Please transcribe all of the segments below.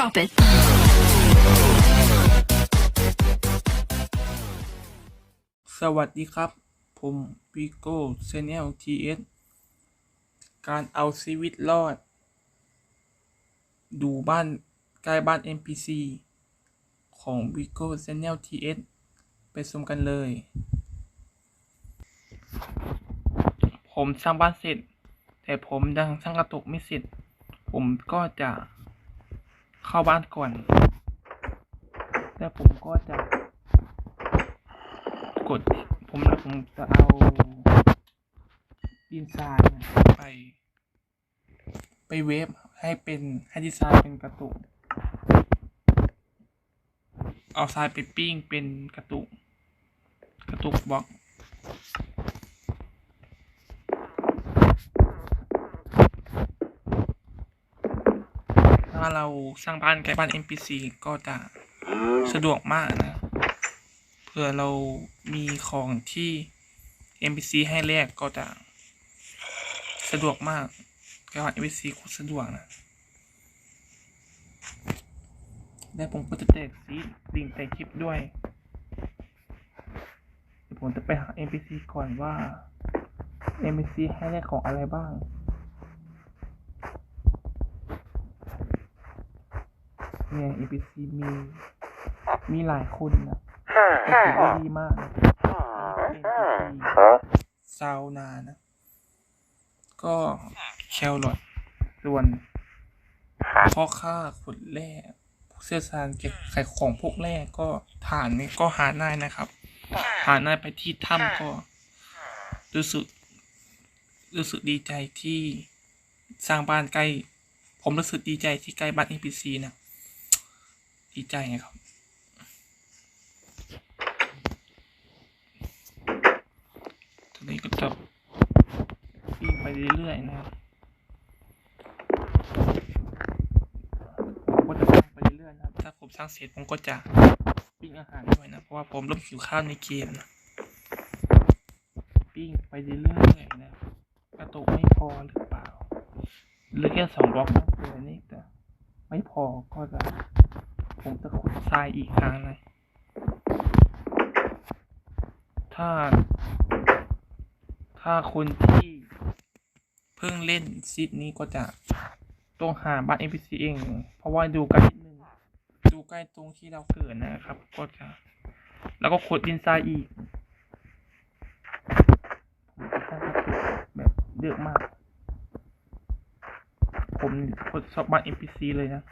Drop it. สวัสดีครับ ผมวิโก้เซเนลทีเอสการเอาชีวิตรอด ดูบ้านใกล้บ้าน NPC ของ Vigo Channel TS ไปชมกันเลย ผมสร้างบ้านเสร็จ แต่ผมยังสร้างกระตุกไม่เสร็จ ผมก็จะ เข้าบ้านก่อน แล้วผมก็จะ กด ผมแล้วผมจะเอาดินทรายไป ไปเวฟให้เป็นให้ดีไซน์เป็นกระตุก เอาทรายไปปิ้งเป็นกระตุก กระตุกบล็อก เราสร้างบ้านใกล้บ้าน NPC ก็จะสะดวกมากนะ เผื่อเรามีของที่ NPC ให้แลกก็จะสะดวกมากใกล้บ้าน NPC โคตรสะดวกนะ และผมก็จะแจกซีดลิงใต้คลิปด้วยเดี๋ยวผมจะไปหา NPC ก่อนว่า NPC ให้แลกของอะไรบ้าง เนี่ย NPC มี มีหลายคนนะแต่ถือว่าดีมากนะเซาวนานะ ก็แคลรอทส่วนพ่อค้าขุดแร่เชี่ยวชาญเก็บไข่ของพวกแร่ก็ฐานนี่ก็หาได้นะครับ หาได้ไปที่ถ้ำก็ รู้สึก รู้สึกดีใจที่สร้างบ้านใกล้ ผมรู้สึกดีใจที่ใกล้บ้าน NPC นะ ดีใจไงครับ ตอนนี้ก็จะวิ่งไปเรื่อยๆนะครับผมก็จะสร้างไปเรื่อยๆนะครับ ถ้าผมสร้างเสร็จผมก็จะปิ้งอาหารด้วยนะ เพราะว่าผมเริ่มหิวข้าวในเกมนะ ปิ้งไปเรื่อยๆนะกระตุกไม่พอหรือเปล่าเหลือแค่สองบล็อกนะเสือนี่แต่ไม่พอก็จะ ผมจะขุดทรายอีกครั้งนะ ถ้า ถ้าคนที่ เพิ่งเล่นซีดนี้ก็จะต้องหาบ้าน NPC เอง เพราะว่าดูใกล้นิดนึงดูใกล้ตรงที่เราเกิดนะครับ ก็จะ แล้วก็ขุดดินทรายอีกผมจะสร้างแบบเยอะมาก ผมขุดชอบบ้าน NPC เลยนะ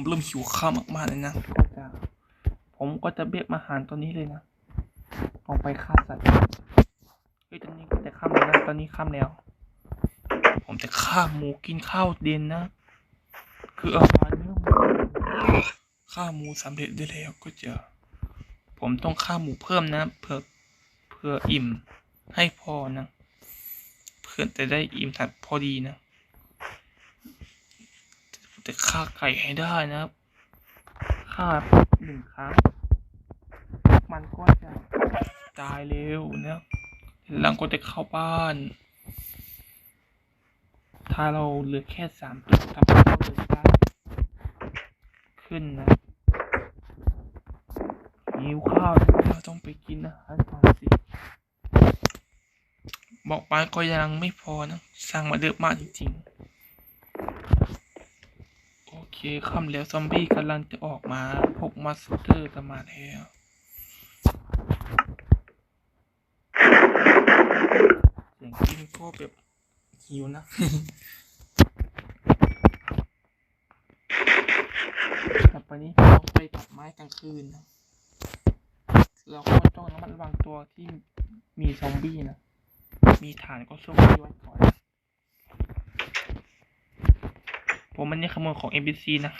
ผมเริ่มหิวข้าวมากๆเลยนะก็จะผมก็จะเบียกอาหารตอนนี้เลยนะเอาไปฆ่าสัตว์เฮ้ยตอนนี้ก็จะค่ำแล้วนะตอนนี้ค่ำแล้ว ผมจะฆ่าหมูกินข้าวเด่นนะ คืออาหารเนื้อหมูฆ่าหมูสำเร็จได้แล้วก็จะผมต้องฆ่าหมูเพิ่มนะเพื่อเพื่ออิ่มให้พอนะ เพื่อจะได้อิ่มถัดพอดีนะ จะฆ่าไก่ให้ได้นะครับฆ่าหนึ่งครั้ง มันก็จะตายเร็วนะหลังก็จะเข้าบ้าน ถ้าเราเหลือแค่สามตัวทำให้เราเหลือได้ขึ้นนะหิวข้าวเราต้องไปกินอาหารก่อนสิบอกไปก็ยังไม่พอนะ สั่งมาเยอะมากจริงๆ เคค่ำแล้วซอมบี้กำลังจะออกมาพวกมาสเตอร์จะมาแล้วเสียงกินก็แบบหิวนะต่อไปนี้เราไปตัดไม้กลางคืนนะเราก็ต้องระมัดระวังตัวที่มีซอมบี้นะ มีฐานก็สู้ไว้ก่อน ผมมันนี่ขโมยของ NPC นะ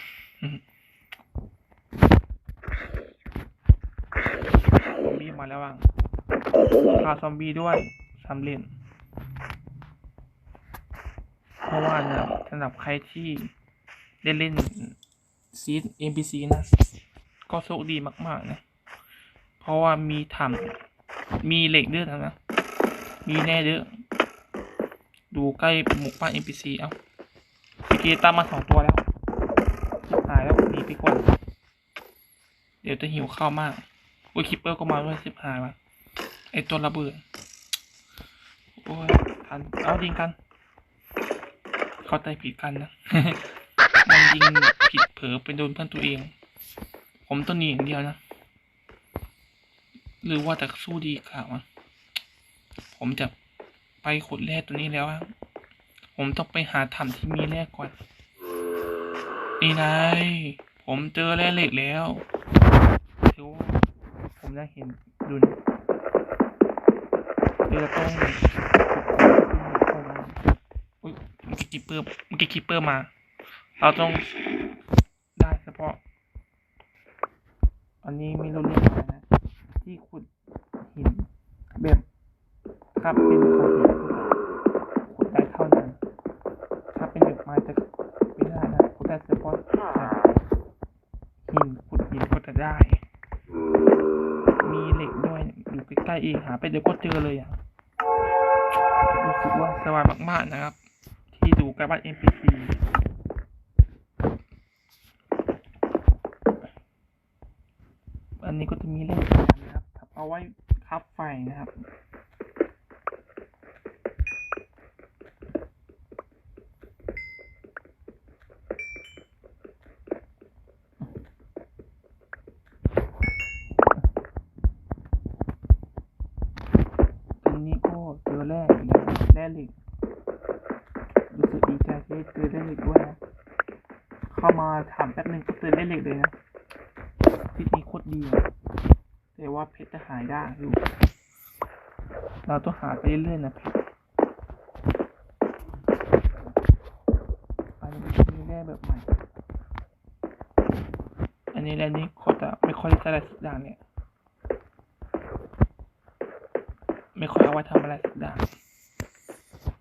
เมบี้มาแล้วอะฆ่าซอมบี้ด้วยสำเร็จเพราะว่านะสำหรับใครที่ได้เล่นซีด NPC นะ ก็โชคดีมาก ๆ นะ เพราะว่ามีทำมีเหล็กเดือดนะ มีแน่เด้อดูใกล้หมู่บ้าน NPC เอ้าพี เกตามมาสองตัวแล้วชิบหายแล้วหนีไปก่อนเดี๋ยวจะหิวข้าวมากโอ้ยคิปเปอร์ก็มาด้วยชิบหายว่ะไอตัวระเบิดโอ้ยทันเอายิงกัน เข้าใจผิดกันนะมันยิงผิดเผลอไปโดนเพื่อนตัวเอง ผมต้องหนีอย่างเดียวนะ หรือว่าจะสู้ดีกว่าวะผมจะไปขุดแร่ตัวนี้แล้วอะ ผมต้องไปหาถ้ำที่มีแร่ก่อน นี่นายผมเจอแร่เหล็กแล้วถือว่าผมได้เห็นดุนเรือต้องมาอุ้ยมันกิปเปอร์มันกิปเปอร์มา เราต้องได้เฉพาะ อันนี้ไม่รู้ ล้ๆเองหาไปเดี๋ยวก็เจอเลยอะรู้สึกว่าสบายมากๆนะครับ ที่ดูการบ้าน NPC อันนี้ก็จะมีเลขสามนะครับ เอาไว้คับไฟนะครับ สึกดีใจที่เจอแร่เหล็กด้วยนะเข้ามาถามแป๊บนึงก็เจอแร่เหล็กเลยนะทิศนี้โคตรดีแต่ว่าเพชรจะหายได้อยู่เราต้องหาไปเรื่อยๆนะเพชรอันนี้มีแร่แบบใหม่ อันนี้แร่นี้เขาจะไม่ค่อยจะอะไรสักอย่างเนี่ย ไม่ค่อยเอาไว้ทำอะไรสักอย่าง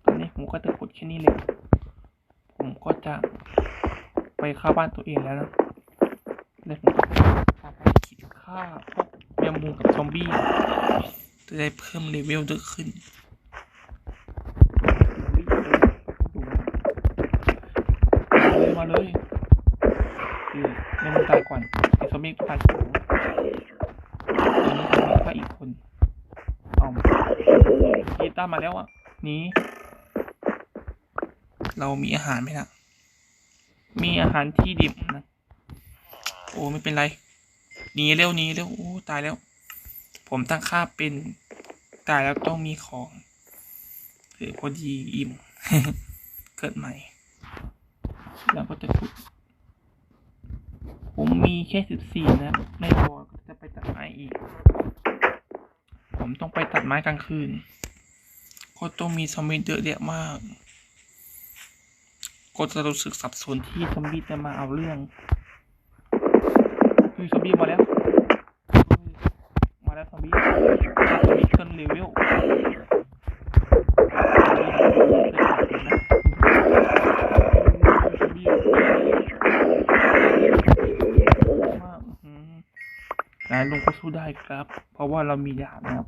ตอนนี้ผมก็จะขุดแค่นี้เลย ก็จะไปเข้าบ้านตัวเองแล้วนะแล้วผมก็พาไปคิดฆ่าพวกแมงมุมกับซอมบี้จะได้เพิ่มเลเวลเยอะขึ้นมาเลยคือแมงมุมตายก่อนไอ้ซอมบี้ตายก่อนตอนนี้ซอมบี้ฆ่าอีกคนเอากีต้ามาแล้วอะนี้เรามีอาหารไหมนะ มีอาหารที่ดิบนะโอ้ไม่เป็นไรหนีเร็วหนีเร็วโอ้ตายแล้ว ผมตั้งค่าเป็นตายแล้วต้องมีของเออพอดีอิ่มเกิดใหม่ แล้วก็จะขุดผมมีแค่สิบสี่นะ ไม่พอก็จะไปตัดไม้อีก ผมต้องไปตัดไม้กลางคืนก็ต้องมีซอมบี้เยอะแยะมาก ก็จะรู้สึกสับสนที่ซอมบี้จะมาเอาเรื่องคือซอมบี้มาแล้ว มาแล้วซอมบี้ซอมบี้ขึ้นเลเวลนายลุงก็สู้ได้ครับ เพราะว่าเรามีดาบนะครับ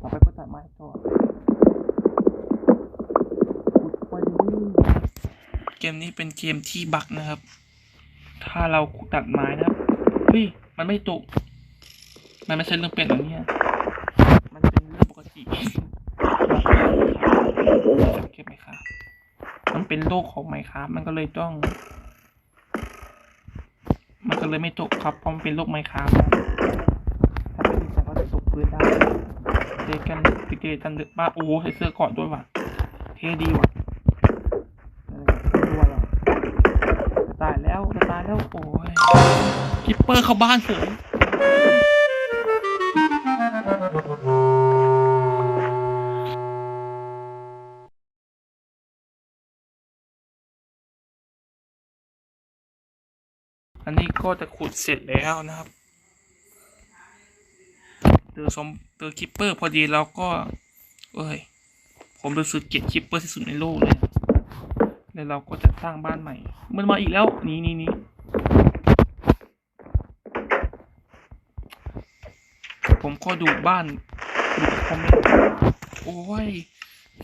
ต่อไปก็ตัดไม้ต่อขุดไปเรื่อย เกมนี้เป็นเกมที่บักนะครับ ถ้าเราตัดไม้นะครับเฮ้ยมันไม่ตก มันไม่ใช่เรื่องเป็นหรอเนี่ยมันเป็นเรื่องปกติเก็บไหมครับมันเป็นโลกของไมครับมันก็เลยต้อง มันก็เลยไม่ตกครับเพราะมันเป็นโลกไมครับนถ้าเป็นดิฉันก็จะตกพื้นได้เจอกันไปเจอกันเดึกมาโอ้ใส่เสื้อเกราะด้วยว่ะเท่ดีว่ะเออด้วยว่ะจะตาย แล้วจะตายแล้วโอ้ยคิปเปอร์เข้าบ้านเสยอันนี้ก็จะขุดเสร็จแล้วนะครับแจอซอมเจอคิปเปอร์พอดีเราก็เอ้ย ผมรู้สึกเกลียดคิปเปอร์ที่สุดในโลกเลย แล้วเราก็จะสร้างบ้านใหม่ มันมาอีกแล้ว นี่นี่นี่ ผมก็ดูบ้านดูคอมเมนต์โอ้ย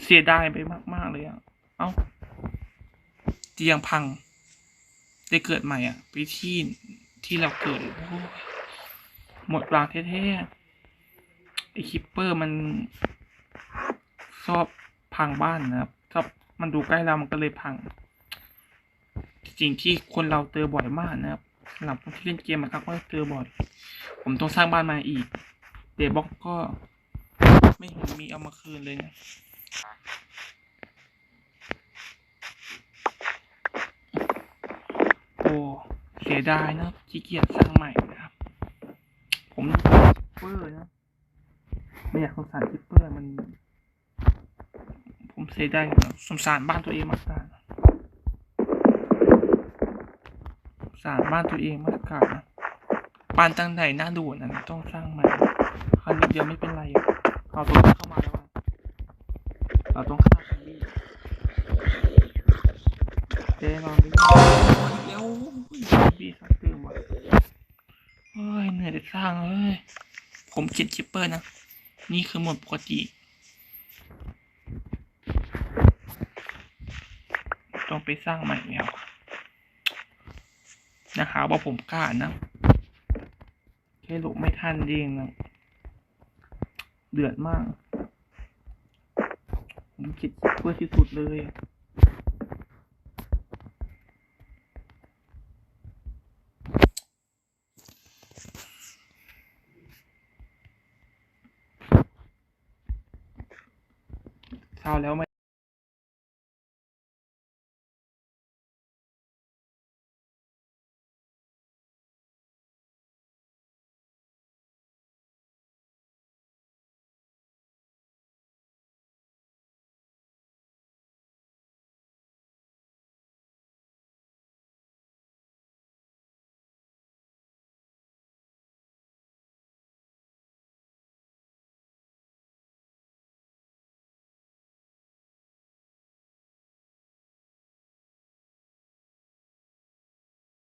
เสียดายไปมากๆเลยอะ เอ้าเตียงพัง ได้เกิดใหม่อะไปที่ที่เราเกิดโอ้ยหมดรางแท้ๆไอคิปเปอร์มันชอบพังบ้านนะครับชอบมันดูใกล้เรามันก็เลยพัง จริงที่คนเราเจอบ่อยมากนะครับสำหรับคนที่เล่นเกมนะครับก็เจอบ่อย ผมต้องสร้างบ้านมาอีก เดบล็อกก็ไม่เห็นมีเอามาคืนเลยนะโอ้เสียดายนะขี้เกียจสร้างใหม่นะครับ ผมคิปเปอร์นะ ไม่อยากสงสารคิปเปอร์มัน ผมเสียดายสงสารบ้านตัวเองมากกว่าสงสารบ้านตัวเองมากกว่า นะบ้านตั้งไหนน่าดูนะต้องสร้างใหม่คันเดียวไม่เป็นไรเอาตัวเข้ามาแล้วเราต้องฆ่าคันนี้เจ๊นอนไปแล้วบีสักตื่นว่ะเฮ้ยเหนื่อยจะสร้างเลยผมเขียนคิปเปอร์นะ นี่คือหมดปกติต้องไปสร้างใหม่แล้วนะหาว่าผมกล้านะ แค่หลบไม่ทันเองนะเดือดมากผมคิดเพื่อที่สุดเลย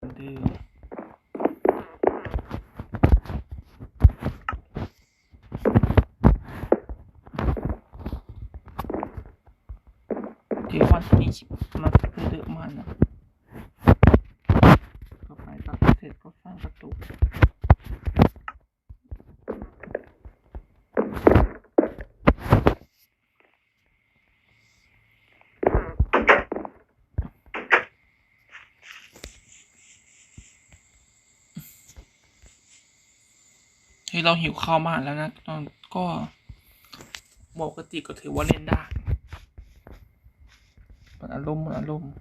เหมือนเดิมเดี๋ยววันนี้ชิปมาเกิดเยอะมากนะก็ไปตัดเสร็จก็สร้างประตู เฮ้ยเราหิวข้าวมากแล้วนะตอนก็ปกติก็ถือว่าเล่นได้มันอารมณ์มันอารมณ์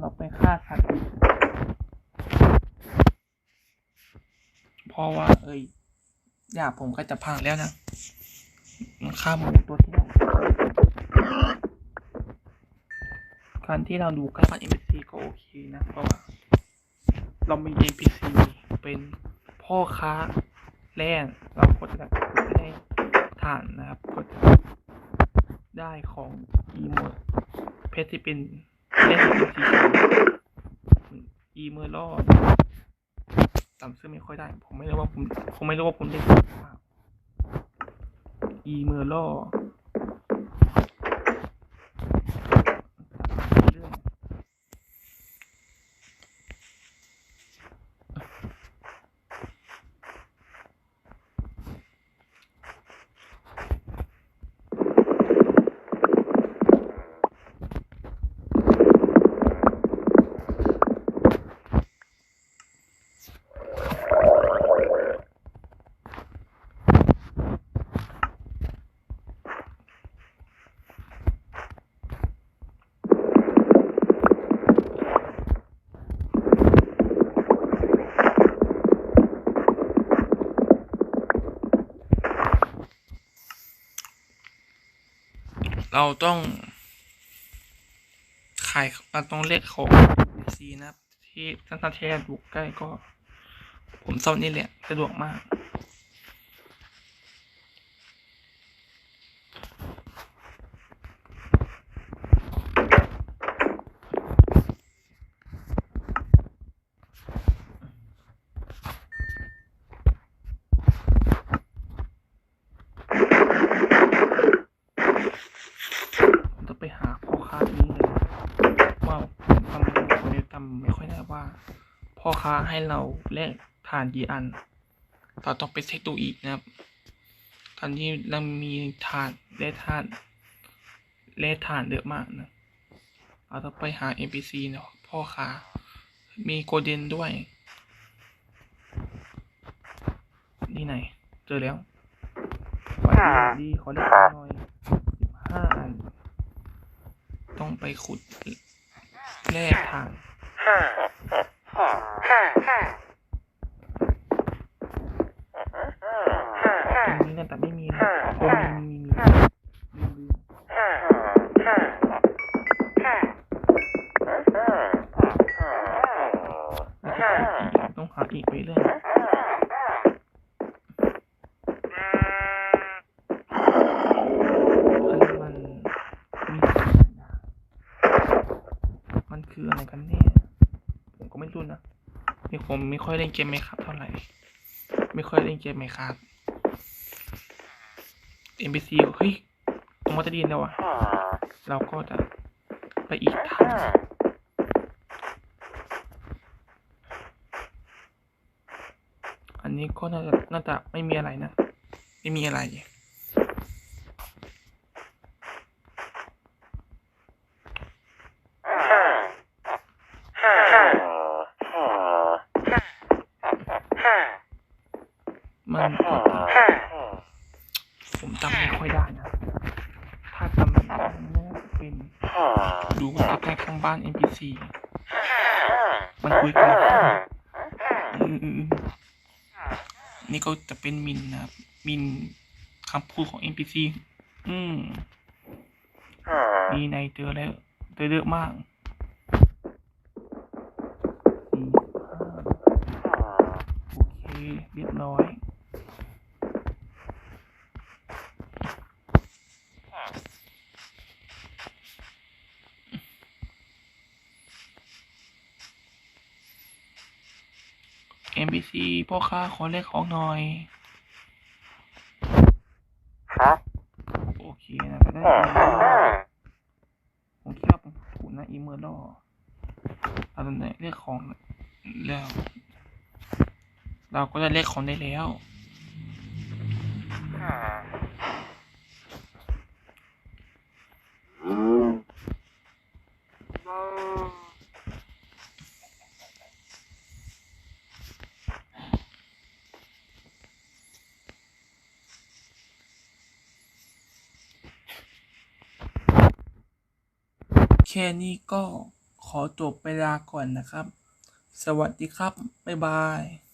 เราไปฆ่าสัตว์ เพราะว่า เอ้ยยาผมก็จะพังแล้วนะมันฆ่ามูตัวที่เราการที่เราดูกล้บ้าน NPC ก็โอเคนะ เพราะว่า เรามี NPC เป็นพ่อค้าแร่เราก็จะได้ฐานนะครับก็จะได้ของอีโมดเพชรที่เป็นเล่นเป็นสีอีเมอร์ลอด จำชื่อไม่ค่อยได้ ผมไม่รู้ว่าผมผมไม่รู้ว่าผมได้ถูกหรือเปล่าอีเมอร์ลอ เราต้องขายเราต้องเรียกของซีนัทที่ท่านแทนบุกใกล้ก็ ผมซ่อมนี่แหละสะดวกมาก ผมต้องไปหาพ่อค้านี้เลยว่าผมทำผมจำไม่ค่อยได้ว่า พ่อ ค้าให้เราแลกทานกี่อัน เราต้องไปเช็คดูอีกนะครับ ตอนนี้เรามีทานแร่ธาตุแร่ธาตุเยอะมากนะ เราต้องไปหา NPC เนาะพ่อค้า มีโกลเด้นด้วย นี่ไหน เจอแล้วสวัสดีขอเรียกหน่อยสิบห้าอัน ต้องไปขุดแร่ทาน ตรงนี้นะแต่ไม่มีนะโอ้มีมีมีมีต้องหาอีกไปเรื่อยอันนี้มันมีนะมันคืออะไรกันแน่ ดูนะนี่ผมไม่ค่อยเล่นเกมไหมครับเท่าไหร่ ไม่ค่อยเล่นเกมไหมครับ NPC เฮ้ยตรงมัตดีนแล้วอะเราก็จะไปอีกทางอันนี้ก็น่าจะน่าจะไม่มีอะไรนะ ไม่มีอะไร มันก็จะผมจำไม่ค่อยได้นะ ถ้าจำไม่ได้มันน่าจะเป็น ดูว่าใกล้ๆข้างบ้าน NPC มันคุยกันอืมอืมอืมนี่ก็จะเป็นมินนะครับ มินคำพูดของ NPC อืมมีในเจอแล้วเจอเยอะมากสี่ห้าโอเคเรียบร้อย ทีพ่อค้าขอเลขของหน่อยโอเคนะก็ได้อีเมลล่อผมคิดว่าผมถูกนะอีเมลล่อเอาตรงไหนเรียกของแล้ว เราก็ได้เลขของได้แล้ว แค่นี้ก็ขอจบไปลาก่อนนะครับ สวัสดีครับ บ๊ายบาย